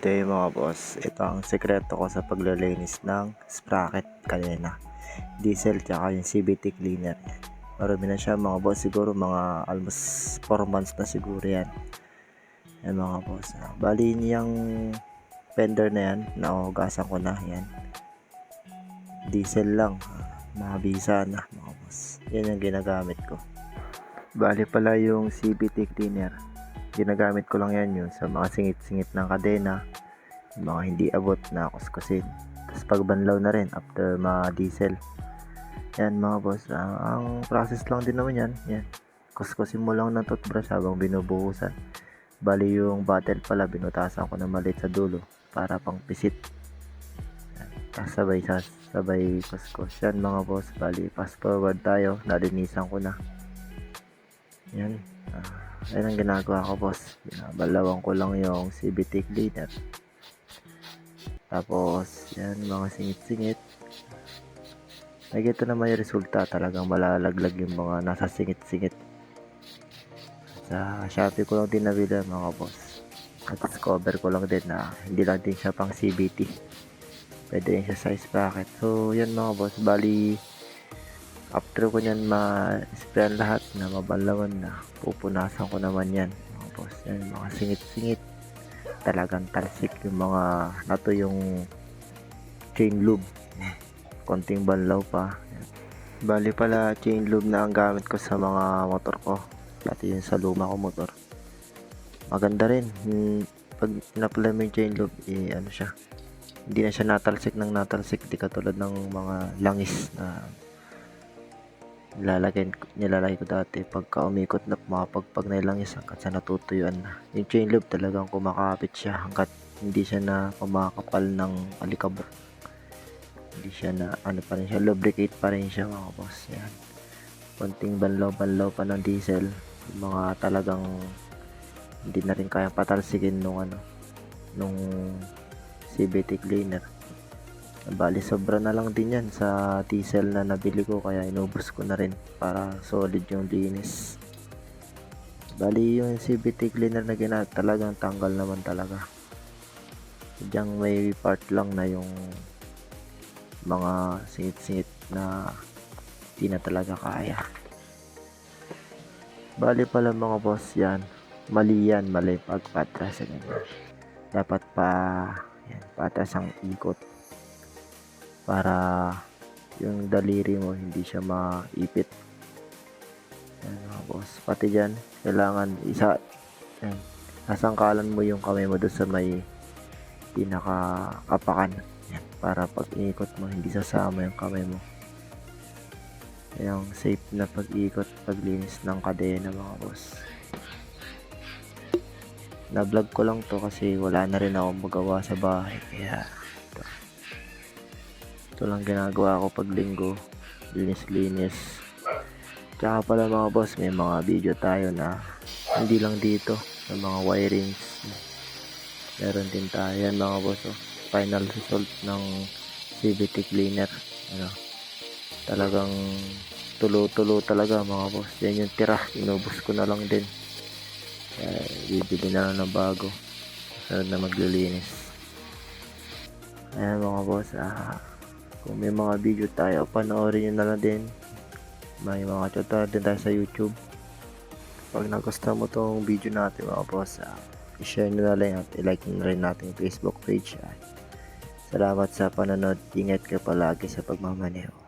mga boss, ito ang sekreto ko sa paglilinis ng sprocket kadena. Diesel tsaka yung CVT cleaner. Marami na siya mga boss, siguro mga almost 4 months na siguro yan. Yan mga boss. Ah, Bali niyang fender na yan, naugasan ko na yan. Diesel lang, ah, mabisa na mga boss. Yan ang ginagamit ko. Bali pala yung CVT cleaner ginagamit ko lang yan yun sa mga singit-singit ng kadena mga hindi abot na kuskusin tapos pagbanlaw na rin after mga diesel. Yan mga boss. Ah, ang process lang din naman yan. Yan. Kuskusin mo lang ng toothbrush habang binubuhusan. Bali yung bottle pala binutasan ko na maliit sa dulo para pang pisit. Tapos sabay sabay kuskus yan mga boss. Bali fast forward tayo. Nalinisan ko na. Yan. Ah, Ayan ang ginagawa ko boss. Binabalawan ko lang yung CVT cleaner. Tapos, yan mga singit-singit. Nakikita naman yung resulta. Talagang malalaglag yung mga nasa singit-singit. Sa Shopee ko lang din nabili mga boss. At discover ko lang din na hindi lang din siya pang CVT. Pwede rin siya size bracket. So, yan mga boss. Bali, after ko nyan ma-sprayan lahat na mabalawan na. Pupunasan ko naman yan mga boss. Yan mga singit-singit. Talagang talsik yung mga nato yung chain lube. Konting banlaw pa. Bali pala chain lube na ang gamit ko sa mga motor ko. Pati yun sa luma ko motor. Maganda rin. Hmm, pag in-apply mo yung chain lube eh, ano siya? Hindi na siya natalsik ng natalsik. Di katulad ng mga langis na nilalagay, nilalagay ko dati pagka umikot na pumapagpag na lang isa hanggat sa natutuyuan na. Yung chain loop talagang kumakapit siya hanggat hindi siya na pumakapal ng alikabok. Hindi siya na ano pa rin siya lubricate pa rin siya mga boss. Yan. Konting banlaw banlaw pa ng diesel yung mga talagang hindi na rin kaya patalsikin nung ano nung CVT cleaner Bali, sobra na lang din yan sa diesel na nabili ko kaya inubos ko na rin para solid yung linis. Bali, yung CVT cleaner na ginamit talagang tanggal naman talaga. Diyan may part lang na yung mga singit-singit na di na talaga kaya. Bali pala mga boss yan. Mali yan, mali pagpatras. Dapat pa yan, patras ang ikot para yung daliri mo hindi siya maipit. Yan mga boss. Pati dyan kailangan isa yan, nasangkalan mo yung kamay mo doon sa may pinaka kapakan yan, para pag ikot mo hindi sasama yung kamay mo. Yung safe na pag-ikot paglinis ng kadena mga boss. Na vlog ko lang to kasi wala na rin ako magawa sa bahay kaya ito lang ginagawa ko pag linggo. Linis-linis. Tsaka pala mga boss, may mga video tayo na hindi lang dito sa mga wirings. Meron din tayo yan mga boss. Oh. Final result ng CVT cleaner. Ano, talagang tulo-tulo talaga mga boss. Yan yung tira. Inubos ko na lang din. Kaya bibili na lang ng bago. Sunod na maglilinis. Ayan mga boss. Ah, kung may mga video tayo, panoorin nyo na lang din. May mga tutorial din tayo sa YouTube. Pag nagustuhan mo tong video natin mga boss, uh, i-share nyo na lang at i-like nyo na rin natin Facebook page. At salamat sa panonood. Ingat ka palagi sa pagmamaneho.